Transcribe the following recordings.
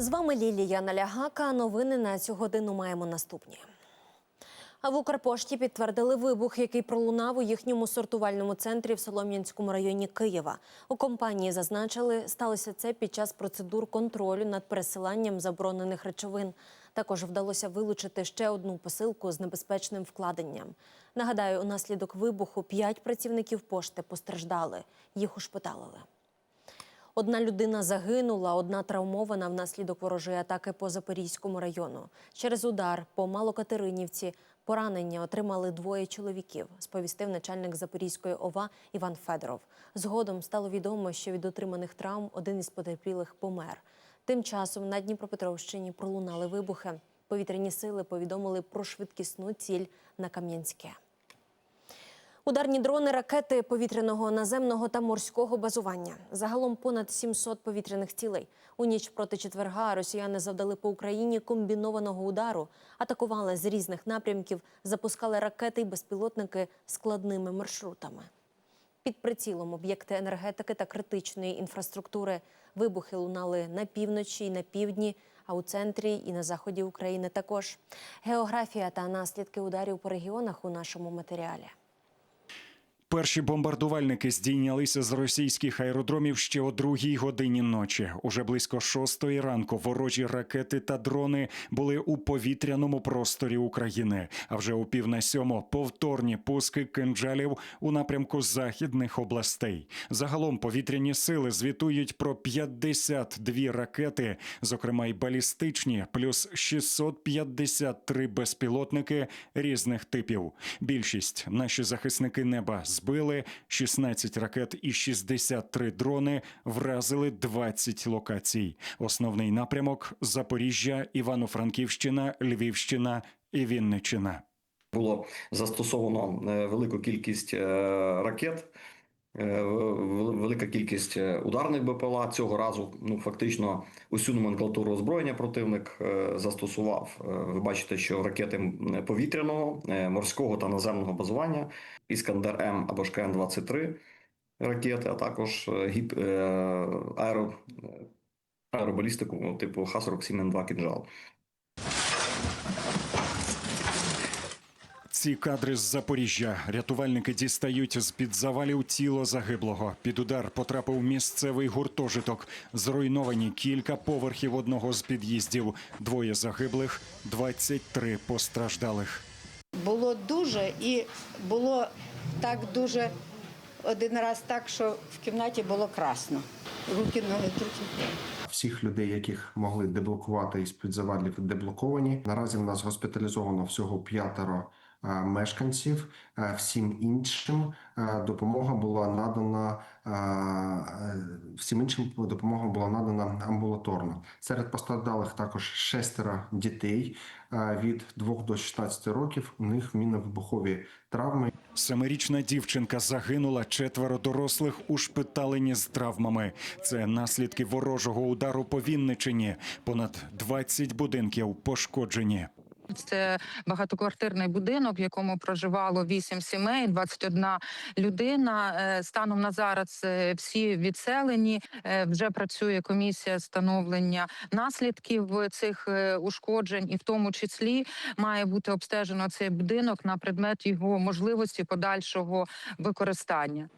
З вами Лілія Налягака. Новини на цю годину маємо наступні. А в Укрпошті підтвердили вибух, який пролунав у їхньому сортувальному центрі в Солом'янському районі Києва. У компанії зазначили, сталося це під час процедур контролю над пересиланням заборонених речовин. Також вдалося вилучити ще одну посилку з небезпечним вкладенням. Нагадаю, унаслідок вибуху п'ять працівників пошти постраждали. Їх ушпиталили. Одна людина загинула, одна травмована внаслідок ворожої атаки по Запорізькому району. Через удар по Малокатеринівці поранення отримали двоє чоловіків, сповістив начальник Запорізької ОВА Іван Федоров. Згодом стало відомо, що від отриманих травм один із потерпілих помер. Тим часом на Дніпропетровщині пролунали вибухи. Повітряні сили повідомили про швидкісну ціль на Кам'янське. Ударні дрони, ракети повітряного, наземного та морського базування. Загалом понад 700 повітряних цілей. У ніч проти четверга росіяни завдали по Україні комбінованого удару, атакували з різних напрямків, запускали ракети й безпілотники складними маршрутами. Під прицілом об'єкти енергетики та критичної інфраструктури. Вибухи лунали на півночі і на півдні, а у центрі і на заході України також. Географія та наслідки ударів по регіонах у нашому матеріалі. Перші бомбардувальники здійнялися з російських аеродромів ще о другій годині ночі. Уже близько шостої ранку ворожі ракети та дрони були у повітряному просторі України. А вже у пів на сьому повторні пуски кинджалів у напрямку західних областей. Загалом повітряні сили звітують про 52 ракети, зокрема й балістичні, плюс 653 безпілотники різних типів. Більшість наші захисники неба збили 16 ракет і 63 дрони вразили 20 локацій. Основний напрямок Запоріжжя, Івано-Франківщина, Львівщина і Вінниччина. Було застосовано е, велику кількість е, ракет, велика кількість е, ударних БПЛА. Цього разу ну фактично усю номенклатуру озброєння противник е, застосував. Е, Ви бачите, що ракети повітряного, е, морського та наземного базування, Іскандер М або ж КН-23 ракети, а також е, гіп, е, аеро, е, аеробалістику типу Х-47Н2 «Кінжал». Ці кадри з Запоріжжя рятувальники дістають з під завалів тіло загиблого. Під удар потрапив місцевий гуртожиток. Зруйновані кілька поверхів одного з під'їздів. Двоє загиблих, 23 постраждалих. Було дуже і було так дуже один раз так, що в кімнаті було красно. Руки ноги трохи. Всіх людей, яких могли деблокувати із під завалів, деблоковані. Наразі в нас госпіталізовано всього п'ятеро мешканців. Е, Всім іншим е, допомога була надана е, е, всім іншим допомога була надана амбулаторно. Серед постраждалих також шестеро дітей е, від 2 до 16 років. У них мінно-вибухові травми. Семирічна дівчинка загинула, четверо дорослих ушпиталені з травмами. Це наслідки ворожого удару по Вінничині. Понад 20 будинків пошкоджені. Це багатоквартирний будинок, в якому проживало 8 сімей, 21 людина. Е, Станом на зараз е, всі відселені. Е, Вже працює комісія встановлення наслідків цих ушкоджень, і в тому числі має бути обстежено цей будинок на предмет його можливості подальшого використання.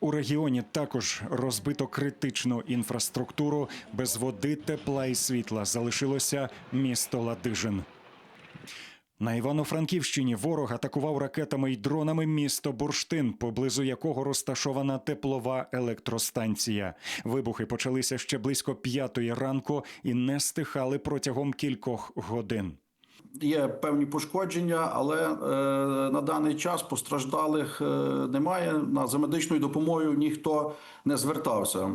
У регіоні також розбито критичну інфраструктуру. Без води, тепла і світла залишилося місто Ладижин. На Івано-Франківщині ворог атакував ракетами й дронами місто Бурштин, поблизу якого розташована теплова електростанція. Вибухи почалися ще близько п'ятої ранку і не стихали протягом кількох годин. Є певні пошкодження, але е, на даний час постраждалих е, немає. На за медичною допомогою ніхто не звертався.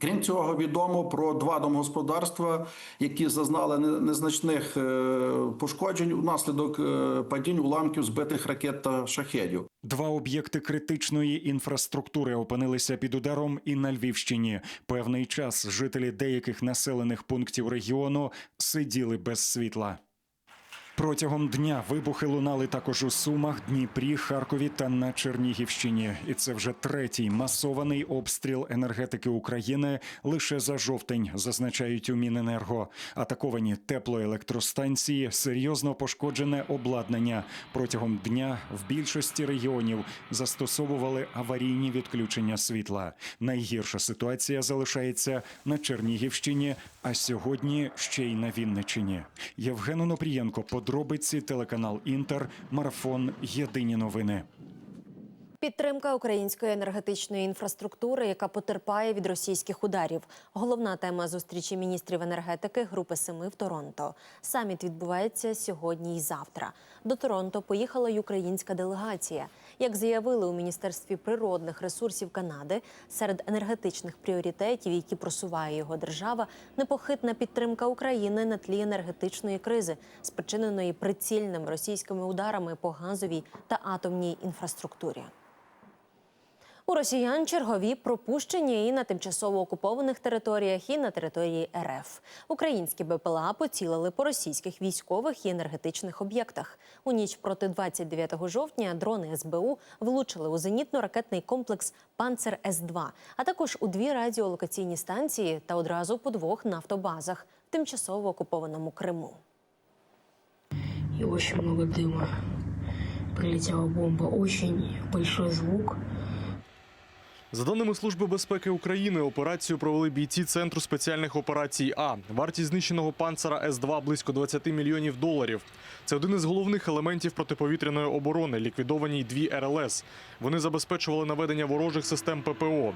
Крім цього, відомо про два домогосподарства, які зазнали незначних е, пошкоджень внаслідок е, падінь уламків збитих ракет та шахедів. Два об'єкти критичної інфраструктури опинилися під ударом і на Львівщині. Певний час жителі деяких населених пунктів регіону сиділи без світла. Протягом дня вибухи лунали також у Сумах, Дніпрі, Харкові та на Чернігівщині. І це вже третій масований обстріл енергетики України лише за жовтень, зазначають у Міненерго. Атаковані теплоелектростанції, серйозно пошкоджене обладнання. Протягом дня в більшості регіонів застосовували аварійні відключення світла. Найгірша ситуація залишається на Чернігівщині, а сьогодні ще й на Вінниччині. Євген Онопрієнко, подробиці, телеканал Інтер, марафон. Єдині новини. Підтримка української енергетичної інфраструктури, яка потерпає від російських ударів. Головна тема зустрічі міністрів енергетики Групи Семи в Торонто. Саміт відбувається сьогодні і завтра. До Торонто поїхала й українська делегація. Як заявили у міністерстві природних ресурсів Канади, серед енергетичних пріоритетів, які просуває його держава, непохитна підтримка України на тлі енергетичної кризи, спричиненої прицільними російськими ударами по газовій та атомній інфраструктурі. У росіян чергові пропущені і на тимчасово окупованих територіях, і на території РФ. Українські БПЛА поцілили по російських військових і енергетичних об'єктах. У ніч проти 29 жовтня дрони СБУ влучили у зенітно-ракетний комплекс Панцер С-2, а також у дві радіолокаційні станції та одразу по двох нафтобазах в тимчасово окупованому Криму. и очень много дыма. Прилетела бомба, очень большой звук. За даними Служби безпеки України, операцію провели бійці Центру спеціальних операцій А. Вартість знищеного панцера С-2 близько 20 мільйонів доларів. Це один із головних елементів протиповітряної оборони. Ліквідовані дві РЛС. Вони забезпечували наведення ворожих систем ППО.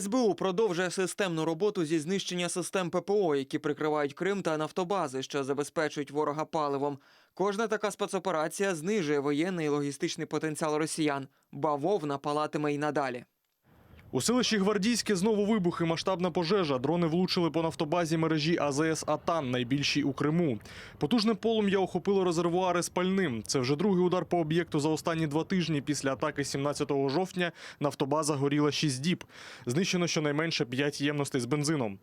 СБУ продовжує системну роботу зі знищення систем ППО, які прикривають Крим та нафтобази, що забезпечують ворога паливом. Кожна така спецоперація знижує воєнний і логістичний потенціал росіян. Бавовна палатиме й надалі. У селищі Гвардійське знову вибухи, масштабна пожежа. Дрони влучили по нафтобазі мережі АЗС Атан, найбільшій у Криму. Потужне полум'я охопило резервуари з пальним. Це вже другий удар по об'єкту за останні два тижні. Після атаки 17 жовтня нафтобаза горіла 6 діб. Знищено щонайменше 5 ємностей з бензином.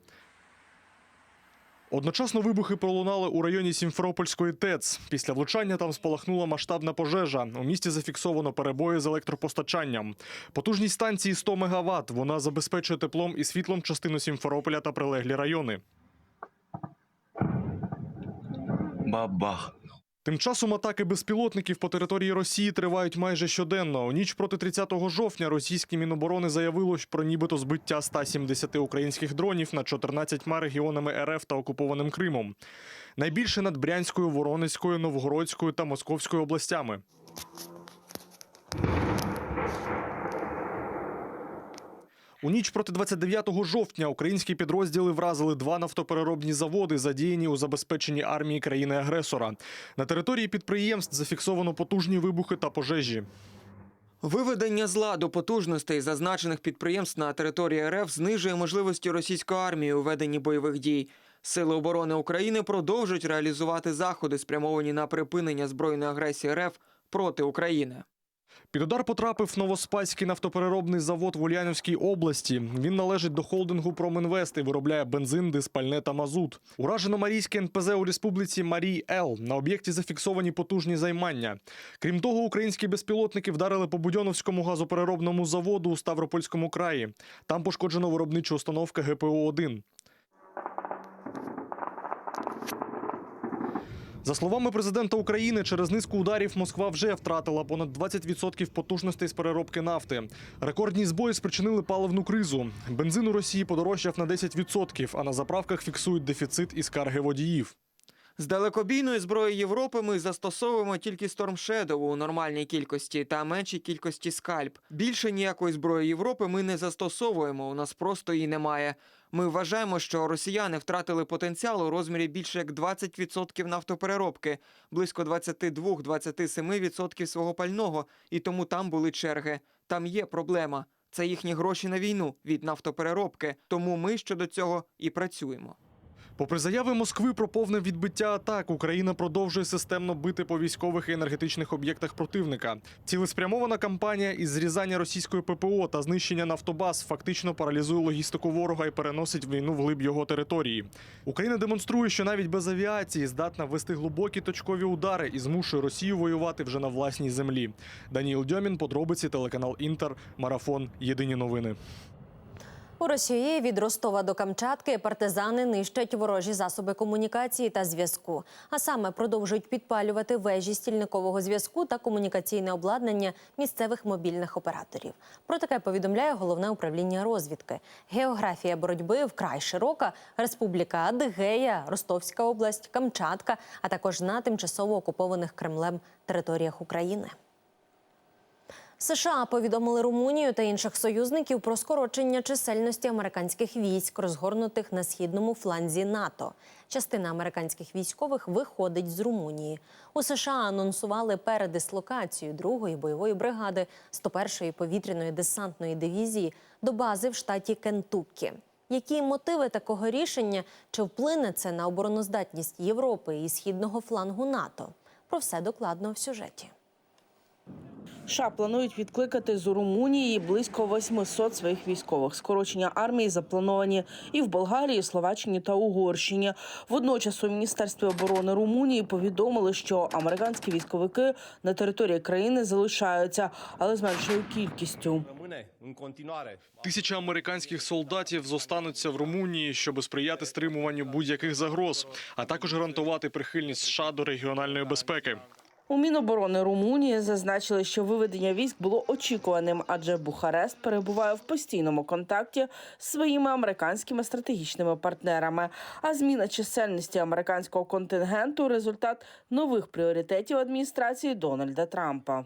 Одночасно вибухи пролунали у районі Сімферопольської ТЕЦ. Після влучання там спалахнула масштабна пожежа. У місті зафіксовано перебої з електропостачанням. Потужність станції 100 МВт. Вона забезпечує теплом і світлом частину Сімферополя та прилеглі райони. Бабах. Тим часом атаки безпілотників по території Росії тривають майже щоденно. У ніч проти 30 жовтня російські міноборони заявило про нібито збиття 170 українських дронів над 14 регіонами РФ та окупованим Кримом. Найбільше над Брянською, Воронезькою, Новгородською та Московською областями. У ніч проти 29 жовтня українські підрозділи вразили два нафтопереробні заводи, задіяні у забезпеченні армії країни-агресора. На території підприємств зафіксовано потужні вибухи та пожежі. Виведення з ладу потужностей зазначених підприємств на території РФ знижує можливості російської армії у веденні бойових дій. Сили оборони України продовжують реалізувати заходи, спрямовані на припинення збройної агресії РФ проти України. Під удар потрапив Новоспаський нафтопереробний завод в Ульяновській області. Він належить до холдингу Промінвест і виробляє бензин, диспальне та мазут. Уражено Марійське НПЗ у республіці Марій Ел. На об'єкті зафіксовані потужні займання. Крім того, українські безпілотники вдарили по Будьоновському газопереробному заводу у Ставропольському краї. Там пошкоджено виробничу установку ГПО-1. За словами президента України, через низку ударів Москва вже втратила понад 20% потужностей з переробки нафти. Рекордні збої спричинили паливну кризу. Бензин у Росії подорожчав на 10%, а на заправках фіксують дефіцит і скарги водіїв. З далекобійної зброї Європи ми застосовуємо тільки Storm Shadow у нормальній кількості та меншій кількості скальп. Більше ніякої зброї Європи ми не застосовуємо. У нас просто її немає. Ми вважаємо, що росіяни втратили потенціал у розмірі більше як 20% нафтопереробки, близько 22-27% свого пального, і тому там були черги. Там є проблема. Це їхні гроші на війну від нафтопереробки. Тому ми щодо цього і працюємо. Попри заяви Москви про повне відбиття атак, Україна продовжує системно бити по військових і енергетичних об'єктах противника. Цілеспрямована кампанія із зрізання російської ППО та знищення нафтобаз фактично паралізує логістику ворога і переносить війну вглиб його території. Україна демонструє, що навіть без авіації здатна вести глибокі точкові удари і змушує Росію воювати вже на власній землі. Даніл Дьомін, подробиці, телеканал Інтер, марафон. Єдині новини. У Росії від Ростова до Камчатки партизани нищать ворожі засоби комунікації та зв'язку, а саме продовжують підпалювати вежі стільникового зв'язку та комунікаційне обладнання місцевих мобільних операторів. Про таке повідомляє головне управління розвідки. Географія боротьби вкрай широка: Республіка Адигея, Ростовська область, Камчатка, а також на тимчасово окупованих Кремлем територіях України. США повідомили Румунію та інших союзників про скорочення чисельності американських військ, розгорнутих на східному фланзі НАТО. Частина американських військових виходить з Румунії. У США анонсували передислокацію другої бойової бригади 101-ї повітряної десантної дивізії до бази в штаті Кентуккі. Які мотиви такого рішення? Чи вплине це на обороноздатність Європи і східного флангу НАТО? Про все докладно в сюжеті. США планують відкликати з Румунії близько 800 своїх військових. Скорочення армії заплановані і в Болгарії, Словаччині та Угорщині. Водночас у міністерстві оборони Румунії повідомили, що американські військовики на території країни залишаються, але з меншою кількістю. Тисяча американських солдатів зостануться в Румунії, щоб сприяти стримуванню будь-яких загроз, а також гарантувати прихильність США до регіональної безпеки. У Міноборони Румунії зазначили, що виведення військ було очікуваним, адже Бухарест перебуває в постійному контакті з своїми американськими стратегічними партнерами. А зміна чисельності американського контингенту результат нових пріоритетів адміністрації Дональда Трампа.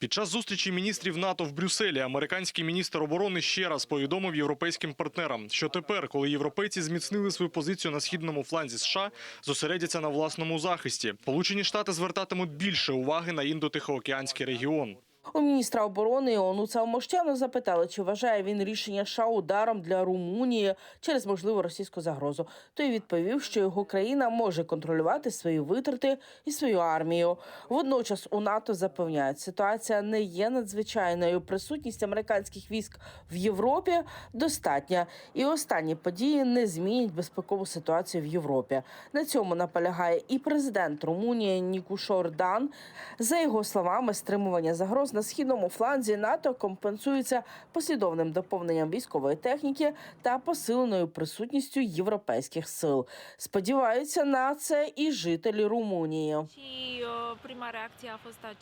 Під час зустрічі міністрів НАТО в Брюсселі американський міністр оборони ще раз повідомив європейським партнерам, що тепер, коли європейці зміцнили свою позицію на східному фланзі США, зосередяться на власному захисті. Сполучені Штати звертатимуть більше уваги на індотихоокеанський регіон. У міністра оборони Онуца Мощану запитали, чи вважає він рішення США ударом для Румунії через можливу російську загрозу. Той відповів, що його країна може контролювати свої витрати і свою армію. Водночас у НАТО запевняють, ситуація не є надзвичайною. Присутність американських військ в Європі достатня, і останні події не змінять безпекову ситуацію в Європі. На цьому наполягає і президент Румунії Нікуш Ордан. За його словами, стримування загроз на східному фланзі НАТО компенсується послідовним доповненням військової техніки та посиленою присутністю європейських сил. Сподіваються на це і жителі Румунії.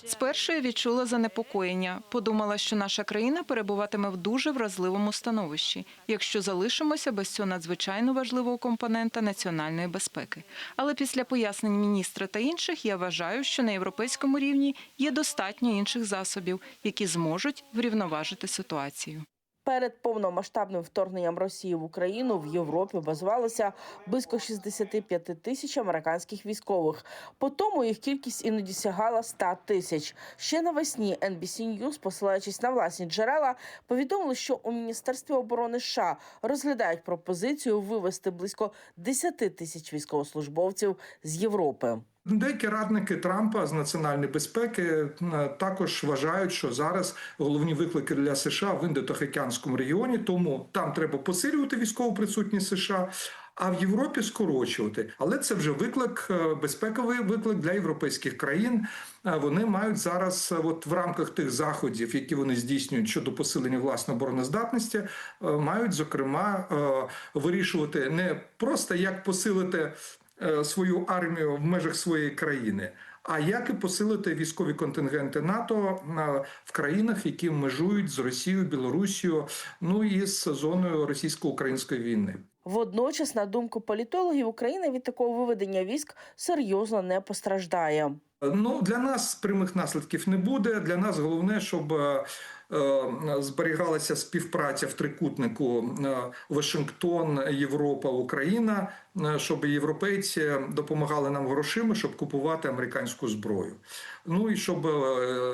Спершу я відчула занепокоєння. Подумала, що наша країна перебуватиме в дуже вразливому становищі, якщо залишимося без цього надзвичайно важливого компонента національної безпеки. Але після пояснень міністра та інших я вважаю, що на європейському рівні є достатньо інших засобів, які зможуть врівноважити ситуацію. Перед повномасштабним вторгненням Росії в Україну в Європі базувалося близько 65 тисяч американських військових. По тому їх кількість іноді сягала 100 тисяч. Ще навесні NBC News, посилаючись на власні джерела, повідомили, що у міністерстві оборони США розглядають пропозицію вивести близько 10 тисяч військовослужбовців з Європи. Деякі радники Трампа з національної безпеки е, також вважають, що зараз головні виклики для США в індотихоокеанському регіоні, тому там треба посилювати військову присутність США. А в Європі скорочувати, але це вже виклик, е, безпековий виклик для європейських країн. Е, Вони мають зараз, от в рамках тих заходів, які вони здійснюють щодо посилення власної обороноздатності, мають зокрема вирішувати не просто як посилити свою армію в межах своєї країни. А як і посилити військові контингенти НАТО е, в країнах, які межують з Росією, Білорусією, ну і з зоною російсько-української війни? Водночас, на думку політологів, Україна від такого виведення військ серйозно не постраждає. Ну для нас прямих наслідків не буде. Для нас головне, щоб е, е, зберігалася співпраця в трикутнику е, Вашингтон, Європа, Україна, е, щоб європейці допомагали нам грошима, щоб купувати американську зброю. Ну і щоб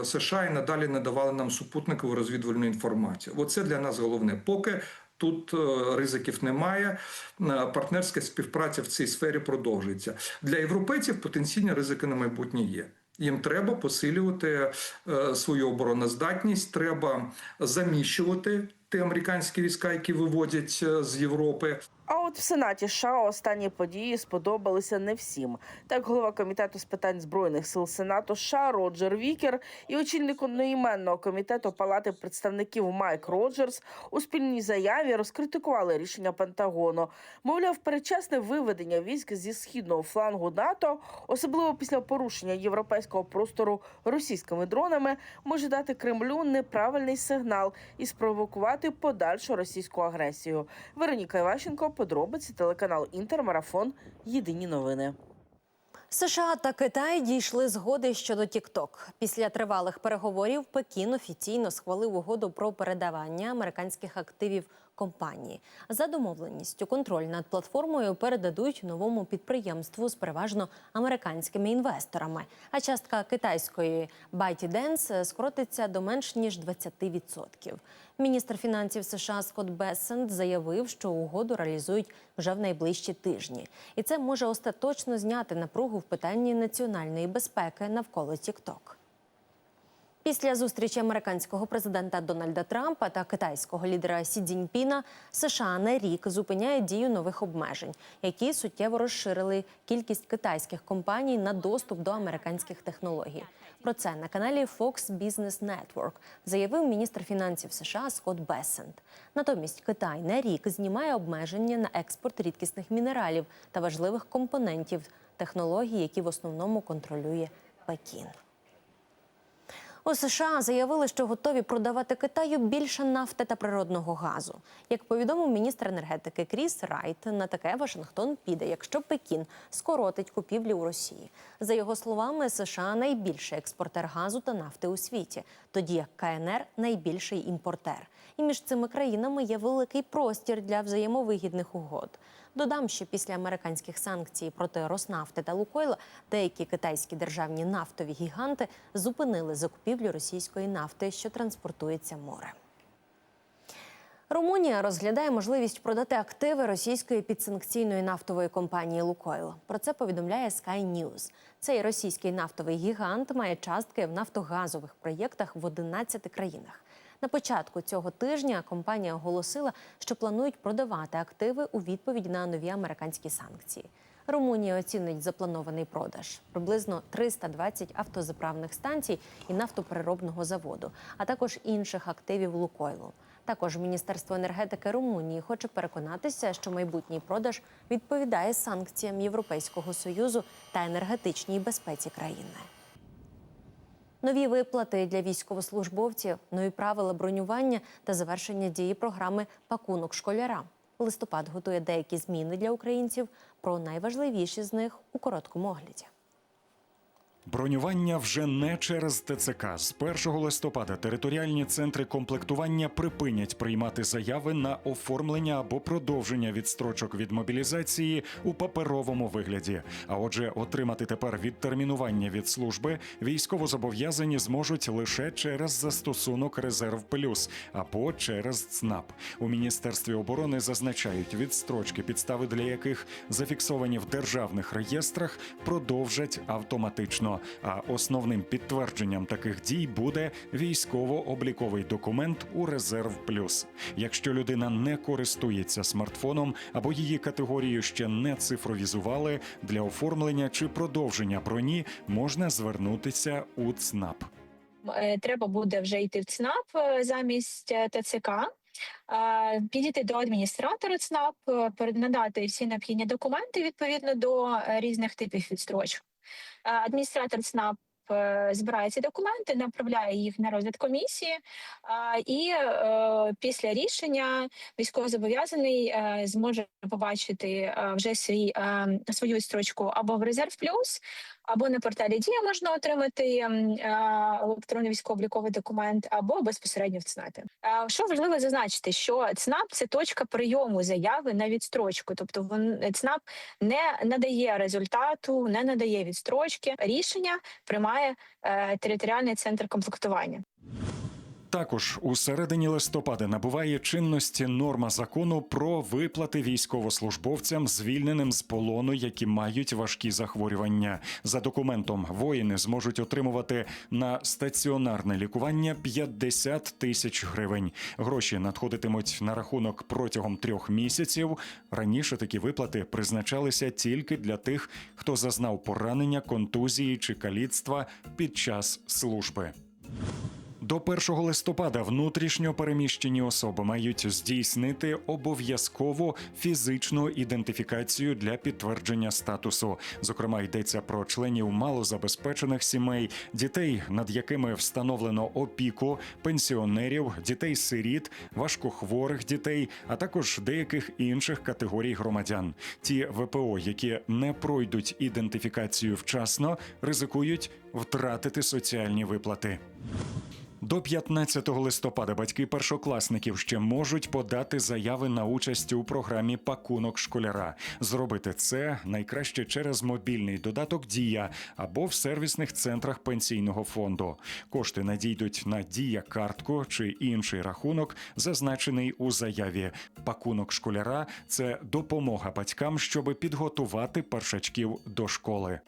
США і надалі надавали нам супутникову розвідувальну інформацію. Оце для нас головне. Поки Тут е, ризиків немає. Е, Партнерська співпраця в цій сфері продовжується. Для європейців потенційні ризики на майбутнє є. Їм треба посилювати е, свою обороноздатність, треба заміщувати ті американські війська, які виводять з Європи. А от в Сенаті США останні події сподобалися не всім. Так, голова комітету з питань збройних сил Сенату США Роджер Вікер і очільник одноіменного комітету Палати представників Майк Роджерс у спільній заяві розкритикували рішення Пентагону. Мовляв, передчасне виведення військ зі східного флангу НАТО, особливо після порушення європейського простору російськими дронами, може дати Кремлю неправильний сигнал і спровокувати подальшу російську агресію. Вероніка Іващенко, подробиці, телеканал Інтермарафон. Єдині новини. США та Китай дійшли згоди щодо TikTok. Після тривалих переговорів Пекін офіційно схвалив угоду про передавання американських активів компанії. За домовленістю, контроль над платформою передадуть новому підприємству з переважно американськими інвесторами. А частка китайської ByteDance скоротиться до менш ніж 20%. Міністр фінансів США Скотт Бессент заявив, що угоду реалізують вже в найближчі тижні, і це може остаточно зняти напругу в питанні національної безпеки навколо TikTok. Після зустрічі американського президента Дональда Трампа та китайського лідера Сі Цзіньпіна США на рік зупиняє дію нових обмежень, які суттєво розширили кількість китайських компаній на доступ до американських технологій. Про це на каналі Fox Business Network заявив міністр фінансів США Скотт Бессент. Натомість Китай на рік знімає обмеження на експорт рідкісних мінералів та важливих компонентів технологій, які в основному контролює Пекін. У США заявили, що готові продавати Китаю більше нафти та природного газу. Як повідомив міністр енергетики Кріс Райт, на таке Вашингтон піде, якщо Пекін скоротить купівлі у Росії. За його словами, США найбільший експортер газу та нафти у світі, тоді як КНР найбільший імпортер. І між цими країнами є великий простір для взаємовигідних угод. Додам, що після американських санкцій проти Роснафти та Лукойла деякі китайські державні нафтові гіганти зупинили закупівлю російської нафти, що транспортується морем. Румунія розглядає можливість продати активи російської підсанкційної нафтової компанії Лукойл. Про це повідомляє Sky News. Цей російський нафтовий гігант має частки в нафтогазових проєктах в 11 країнах. На початку цього тижня компанія оголосила, що планують продавати активи у відповідь на нові американські санкції. Румунія оцінить запланований продаж приблизно 320 автозаправних станцій і нафтопереробного заводу, а також інших активів Лукойлу. Також Міністерство енергетики Румунії хоче переконатися, що майбутній продаж відповідає санкціям Європейського союзу та енергетичній безпеці країни. Нові виплати для військовослужбовців, нові правила бронювання та завершення дії програми Пакунок школяра. Листопад готує деякі зміни для українців. Про найважливіші з них у короткому огляді. Бронювання вже не через ТЦК. З 1 листопада територіальні центри комплектування припинять приймати заяви на оформлення або продовження відстрочок від мобілізації у паперовому вигляді. А отже, отримати тепер відтермінування від служби військовозобов'язані зможуть лише через застосунок Резерв Плюс або через ЦНАП. У міністерстві оборони зазначають відстрочки, підстави для яких зафіксовані в державних реєстрах, продовжать автоматично. А основним підтвердженням таких дій буде військово-обліковий документ у Резерв Плюс. Якщо людина не користується смартфоном або її категорію ще не цифровізували, для оформлення чи продовження броні можна звернутися у ЦНАП. Е, треба буде вже йти в ЦНАП е, замість е, ТЦК. Підійти до адміністратора ЦНАП, надати всі необхідні документи відповідно до різних типів відстрочок. Адміністратор ЦНАП збирає ці документи, направляє їх на розгляд комісії, е, і е, після рішення військовозобов'язаний е, зможе побачити е, вже свій, е, свою відстрочку або в резерв плюс, або на порталі Дія можна отримати е, електронний військово-обліковий документ, або безпосередньо в ЦНАПі. Е, Що важливо зазначити, що ЦНАП це точка прийому заяви на відстрочку, тобто ЦНАП не надає результату, не надає відстрочки. Рішення приймає е, територіальний центр комплектування. Також у середині листопада набуває чинності норма закону про виплати військовослужбовцям, звільненим з полону, які мають важкі захворювання. За документом воїни зможуть отримувати на стаціонарне лікування 50 тисяч гривень. Гроші надходитимуть на рахунок протягом трьох місяців. Раніше такі виплати призначалися тільки для тих, хто зазнав поранення, контузії чи каліцтва під час служби. До 1 листопада внутрішньо переміщені особи мають здійснити обов'язкову фізичну ідентифікацію для підтвердження статусу. Зокрема, йдеться про членів малозабезпечених сімей, дітей, над якими встановлено опіку, пенсіонерів, дітей-сиріт, важкохворих дітей, а також деяких інших категорій громадян. Ті ВПО, які не пройдуть ідентифікацію вчасно, ризикують втратити соціальні виплати. До 15 листопада батьки першокласників ще можуть подати заяви на участь у програмі Пакунок школяра. Зробити це найкраще через мобільний додаток Дія або в сервісних центрах пенсійного фонду. Кошти надійдуть на дія картку чи інший рахунок, зазначений у заяві. Пакунок школяра це допомога батькам, щоб підготувати першачків до школи.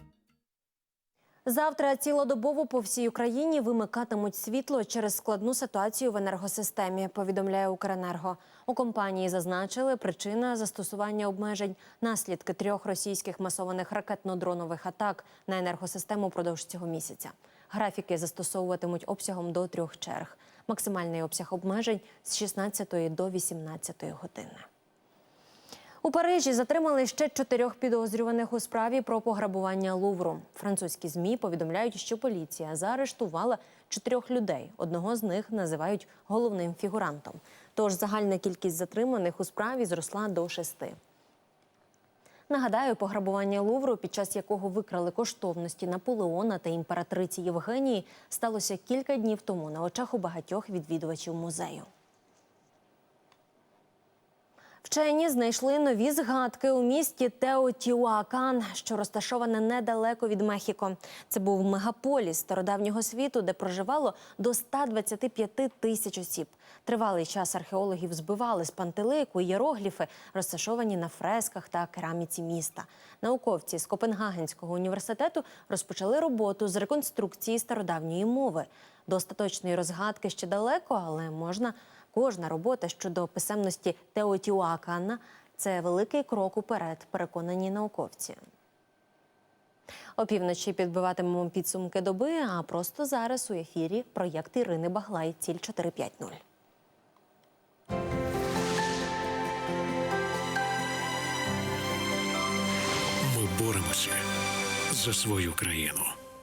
Завтра цілодобово по всій Україні вимикатимуть світло через складну ситуацію в енергосистемі. Повідомляє Укренерго. У компанії зазначили, причина застосування обмежень наслідки трьох російських масованих ракетно-дронових атак на енергосистему продовж цього місяця. Графіки застосовуватимуть обсягом до трьох черг. Максимальний обсяг обмежень з 16 до 18 години. У Парижі затримали ще чотирьох підозрюваних у справі про пограбування Лувру. Французькі змі повідомляють, що поліція заарештувала чотирьох людей. Одного з них називають головним фігурантом. Тож загальна кількість затриманих у справі зросла до шести. Нагадаю, пограбування Лувру, під час якого викрали коштовності Наполеона та імператриці Євгенії, сталося кілька днів тому на очах у багатьох відвідувачів музею. Вчені знайшли нові згадки у місті Теотіуакан, що розташоване недалеко від Мехіко. Це був мегаполіс стародавнього світу, де проживало до 125 тисяч осіб. Тривалий час археологів збивали з пантелику єрогліфи, розташовані на фресках та кераміці міста. Науковці з Копенгагенського університету розпочали роботу з реконструкції стародавньої мови. До остаточної розгадки ще далеко, але можна Кожна робота щодо писемності Теотіуакана – це великий крок уперед, переконані науковці. Опівночі підбиватимемо підсумки доби, а просто зараз у ефірі проєкт Ірини Баглай «Ціль 450». Ми боремося за свою країну.